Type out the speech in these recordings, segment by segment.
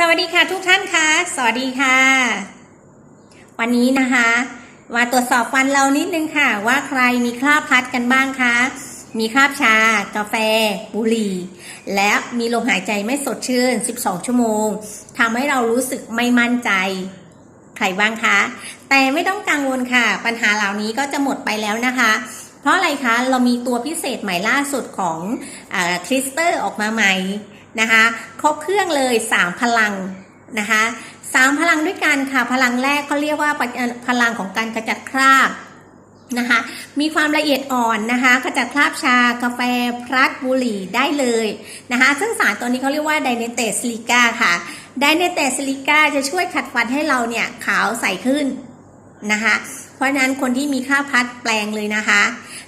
สวัสดีค่ะทุกท่านคะสวัสดีค่ะ วันนี้นะคะมาตรวจสอบฟันเรานิดนึงค่ะ ว่าใครมีคราบพัดกันบ้างคะ มีคราบชา กาแฟ บุหรี่ และมีลมหายใจไม่สดชื่น 12 ชั่วโมงทำให้เรารู้สึกไม่มั่นใจ ใครบ้างคะ แต่ไม่ต้องกังวลค่ะ ปัญหาเหล่านี้ก็จะหมดไปแล้วนะคะ เพราะอะไรคะ เรามีตัวพิเศษใหม่ล่าสุดของคริสเตอร์ออกมาใหม่ นะคะครบเครื่องเลย 3 พลังนะคะสามพลังด้วยกันค่ะ พลังแรกเขาเรียกว่าพลังของการกระจัดคราบนะคะมีความละเอียดอ่อนนะคะกระจัดคราบชากาแฟพลัดบุหรี่ได้เลยนะคะซึ่งสารตัวนี้เขาเรียกว่าไดเนเตสลิก้าค่ะไดเนเตสลิก้าจะช่วยขัดฟันให้เราเนี่ยขาวใสขึ้นนะคะเพราะนั้นคนที่มีค่าพัดแปลงเลยนะคะ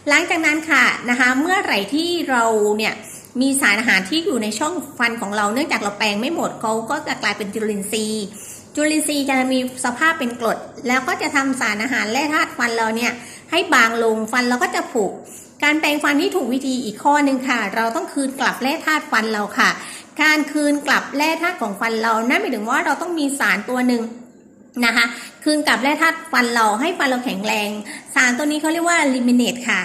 หลังจากนั้นค่ะนะคะเมื่อไหร่ที่เราเนี่ย มีสารอาหารที่อยู่ในช่องฟันของเราเนื่องจากเราแปลงไม่หมดเขาก็จะกลายเป็นจุลินทรีย์ จุลินทรีย์จะมีสภาพเป็นกรด แล้วก็จะทำสารอาหารแร่ธาตุฟันเราเนี่ยให้บางลงฟันเราก็จะผุการแปลงฟันที่ถูกวิธีอีกข้อหนึ่งค่ะ เราต้องคืนกลับแร่ธาตุฟันเราค่ะ การคืนกลับแร่ธาตุของฟันเรานั่นหมายถึงว่าเราต้องมีสารตัวหนึ่งนะคะ คืนกลับแร่ธาตุฟันเราให้ฟันเราแข็งแรง สารตัวนี้เขาเรียกว่าลิมิเนตค่ะ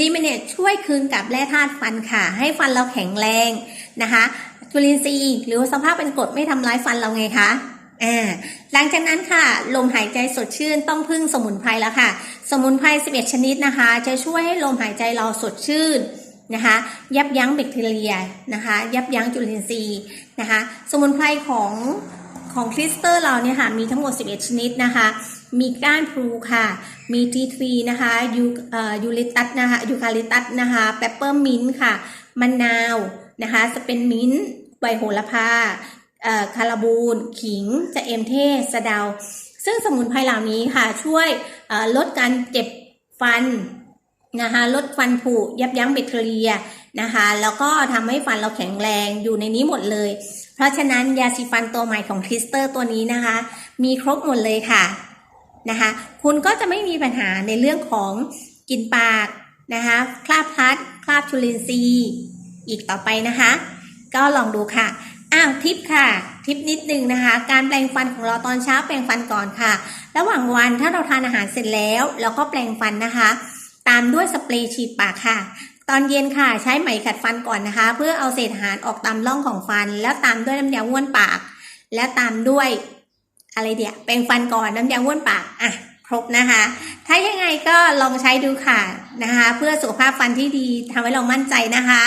ลิมิเนตช่วยคืนกับแร่ธาตุฟันค่ะ ให้ฟันเราแข็งแรงนะคะจุลินทรีย์หรือสภาพเป็นกรดไม่ทำร้ายฟันเราไงคะอ่าหลังจากนั้นค่ะ ลมหายใจสดชื่นต้องพึ่งสมุนไพรแล้วค่ะ สมุนไพร 11 ชนิดนะคะ จะช่วยให้ลมหายใจเราสดชื่นนะคะ ยับยั้งแบคทีเรียนะคะ ยับยั้งจุลินทรีย์นะคะ สมุนไพรของ ของคริสเตอร์เราเนี่ยค่ะมีทั้งหมด 11 ชนิดนะคะ มีก้านพลูค่ะ มีทีทรีนะคะยูเอ่อยูริตัสนะคะยูคาลิตัสนะคะเปปเปอร์มินต์ค่ะมะนาวนะคะจะเป็นมิ้นท์ใบโหระพาเอ่อคาราบูน ขิง จะเอมเทศสะเดา ซึ่งสมุนไพรเหล่านี้ค่ะช่วยลดการเจ็บฟัน นะคะลดฟันผุยับยั้งแบคทีเรียนะคะแล้วก็ทำให้ฟันเราแข็งแรงอยู่ในนี้หมดเลย เพราะฉะนั้นยาสีฟันตัวใหม่ของคริสเตอร์ตัวนี้นะคะ มีครบหมดเลยค่ะนะคะคุณก็จะไม่มีปัญหาในเรื่องของกินปากนะคะคราบพลัดคราบจุลินทรีย์อีกต่อไปนะคะ ก็ลองดูค่ะอ้าวทิปค่ะ ทิปนิดนึงนะคะ การแปรงฟันของเราตอนเช้าแปรงฟันก่อนค่ะ ระหว่างวันถ้าเราทานอาหารเสร็จแล้ว เราก็แปรงฟันนะคะ ตามด้วยสเปรย์ฉีดปากค่ะ ตอนเย็นค่ะใช้ไหมขัดฟันก่อนนะคะ เพื่อเอาเศษอาหารออกตามร่องของฟัน แล้วตามด้วยน้ำยาว้วนปาก แล้วตามด้วยอะไรเดียวแปรงฟันก่อนน้ำยาว้วนปากอะครบนะคะ ถ้ายังไงก็ลองใช้ดูค่ะนะคะ เพื่อสุขภาพฟันที่ดีทำให้เรามั่นใจนะคะ